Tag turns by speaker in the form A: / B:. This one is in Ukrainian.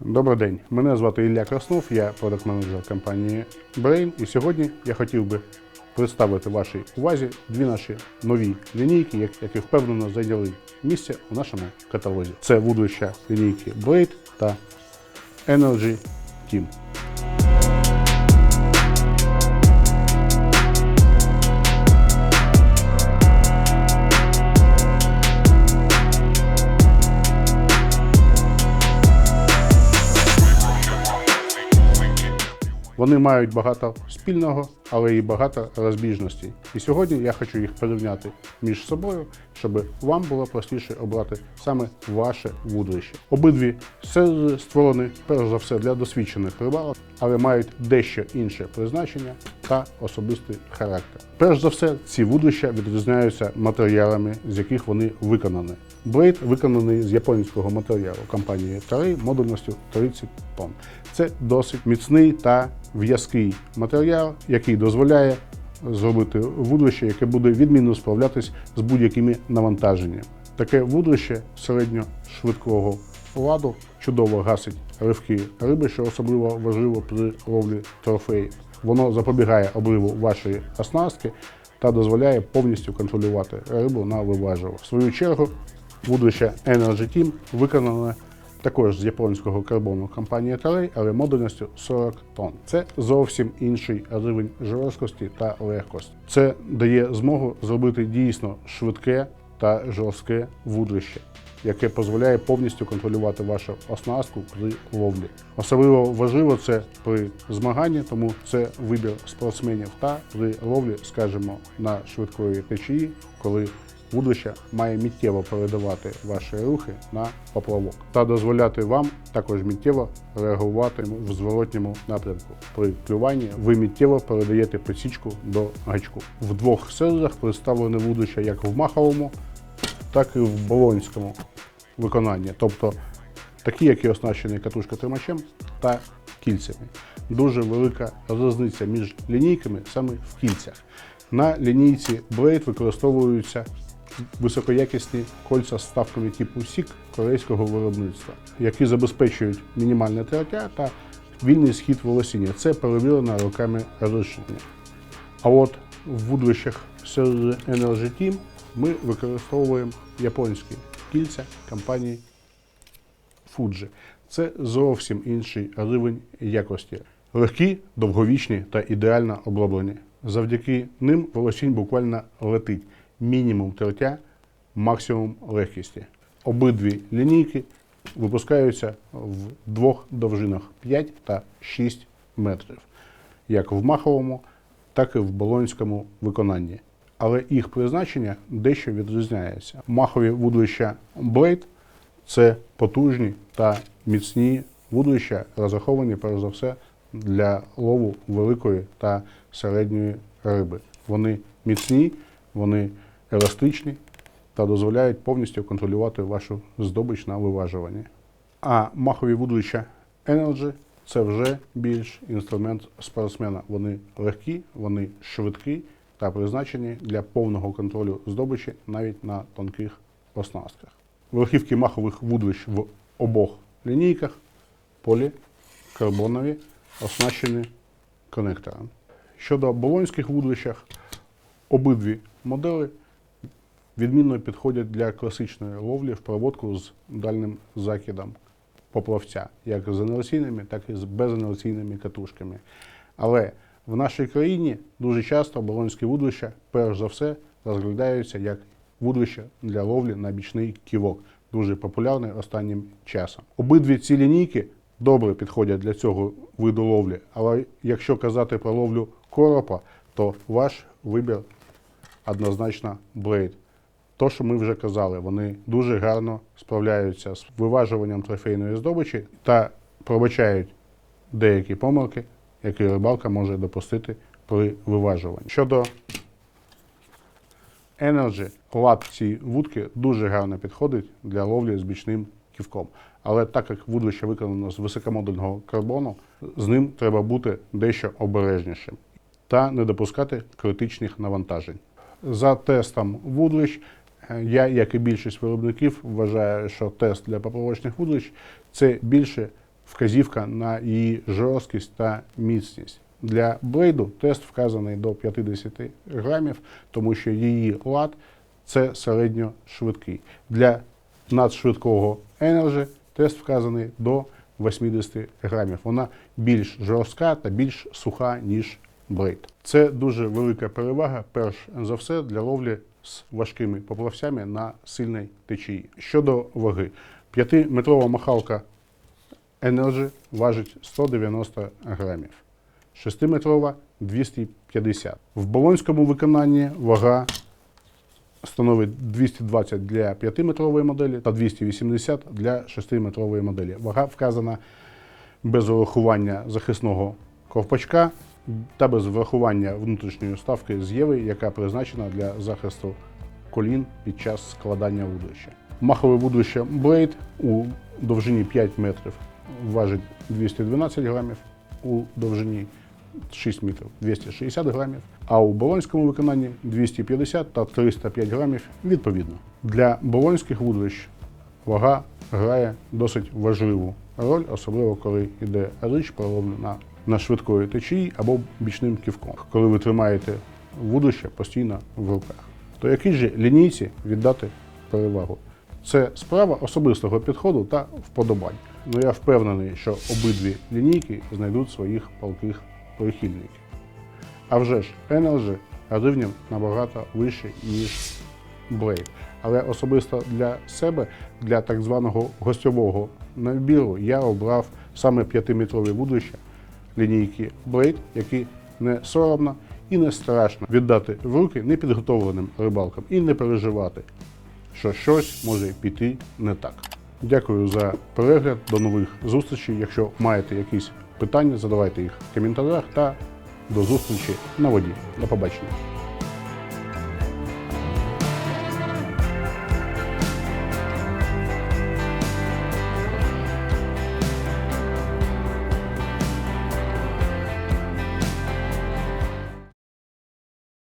A: Добрий день, мене звати Ілля Краснов, я продакт-менеджер компанії Brain. І сьогодні я хотів би представити вашій увазі дві наші нові лінійки, які впевнено зайняли місце у нашому каталозі. Це вудлища лінійки Blade та Energy Team. Вони мають багато спільного, але і багато розбіжностей. І сьогодні я хочу їх порівняти між собою, щоб вам було простіше обрати саме ваше вудлище. Обидві сервери створені перш за все для досвідчених рибалок, але мають дещо інше призначення та особистий характер. Перш за все, ці вудлища відрізняються матеріалами, з яких вони виконані. Блейд виконаний з японського матеріалу компанії Тари модульністю 30 тонн. Це досить міцний та в'язкий матеріал, який дозволяє зробити вудлище, яке буде відмінно справлятись з будь-якими навантаженнями. Таке вудлище середньошвидкого ладу чудово гасить ривки риби, що особливо важливо при ловлі трофеїв. Воно запобігає обриву вашої оснастки та дозволяє повністю контролювати рибу на виважувах. В свою чергу, вудлище Energy Team виконане також з японського карбону компанії Тарей, але модульністю 40 тонн. Це зовсім інший рівень жорсткості та легкості. Це дає змогу зробити дійсно швидке та жорстке вудлище, яке дозволяє повністю контролювати вашу оснастку при ловлі. Особливо важливо це при змаганні, тому це вибір спортсменів та при ловлі, скажімо, на швидкої течії, коли Вудлище має миттєво передавати ваші рухи на поплавок та дозволяти вам також миттєво реагувати в зворотньому напрямку. При клюванні ви миттєво передаєте присічку до гачку. В двох серверах представлене вудлище як в маховому, так і в болонському виконанні, тобто такі, які оснащені катушкотримачем та кільцями. Дуже велика різниця між лінійками саме в кільцях. На лінійці Blade використовуються високоякісні кольця з ставками типу SIG корейського виробництва, які забезпечують мінімальне тертя та вільний схід волосіння. Це перевірено роками розширення. А от в вудлищах серед Energy Team ми використовуємо японські кільця компанії Fuji. Це зовсім інший рівень якості. Легкі, довговічні та ідеально оброблені. Завдяки ним волосінь буквально летить. Мінімум тертя, максимум легкості. Обидві лінійки випускаються в двох довжинах 5 та 6 метрів, як в маховому, так і в болонському виконанні. Але їх призначення дещо відрізняється. Махові вудлища Blade це потужні та міцні вудлища, розраховані перш за все для лову великої та середньої риби. Вони міцні, вони еластичні та дозволяють повністю контролювати вашу здобич на виважуванні. А махові вудлища Energy це вже більш інструмент спортсмена. Вони легкі, вони швидкі та призначені для повного контролю здобичі навіть на тонких оснастках. Верхівки махових вудлищ в обох лінійках полікарбонові, оснащені конектором. Щодо болонських вудлищах, обидві моделі відмінно підходять для класичної ловлі в проводку з дальним закидом поплавця, як з інерційними, так і з безінерційними катушками. Але в нашій країні дуже часто болонські вудлища, перш за все, розглядаються як вудлище для ловлі на бічний ківок, дуже популярний останнім часом. Обидві ці лінійки добре підходять для цього виду ловлі, але якщо казати про ловлю коропа, то ваш вибір однозначно Blade. То, що ми вже казали, вони дуже гарно справляються з виважуванням трофейної здобичі та пробачають деякі помилки, які рибалка може допустити при виважуванні. Щодо Energy, лад цієї вудки дуже гарно підходить для ловлі з бічним ківком. Але так як вудлище виконано з високомодульного карбону, з ним треба бути дещо обережнішим та не допускати критичних навантажень. За тестом вудлищ, я, як і більшість виробників, вважаю, що тест для поплавочних вудлищ це більше вказівка на її жорсткість та міцність. Для блейду тест вказаний до 50 грамів, тому що її лад це середньошвидкий. Для надшвидкого Energy тест вказаний до 80 грамів. Вона більш жорстка та більш суха, ніж Блейд. Це дуже велика перевага, перш за все, для ловлі з важкими поплавцями на сильній течії. Щодо ваги, 5-метрова махалка Energy важить 190 грамів, 6-метрова 250. В болонському виконанні вага становить 220 для 5-метрової моделі та 280 для 6-метрової моделі. Вага вказана без урахування захисного ковпачка та без врахування внутрішньої вставки з єви, яка призначена для захисту колін під час складання вудлища. Махове вудлище Blade у довжині 5 метрів важить 212 грамів, у довжині 6 метрів 260 грамів, а у болонському виконанні 250 та 305 грамів відповідно. Для болонських вудлищ вага грає досить важливу роль, особливо коли йде річ проловлена на швидкої течії або бічним ківком, коли ви тримаєте вудлище постійно в руках. То якій же лінійці віддати перевагу? Це справа особистого підходу та вподобань. Ну я впевнений, що обидві лінійки знайдуть своїх палких прихильників. А вже ж Energy рівнем набагато вище, ніж Blade. Але особисто для себе, для так званого гостьового набіру, я обрав саме 5-метрові вудлища лінійки Blade, які не соромно і не страшно віддати в руки непідготовленим рибалкам і не переживати, що щось може піти не так. Дякую за перегляд. До нових зустрічей. Якщо маєте якісь питання, задавайте їх в коментарях та до зустрічі на воді. До побачення.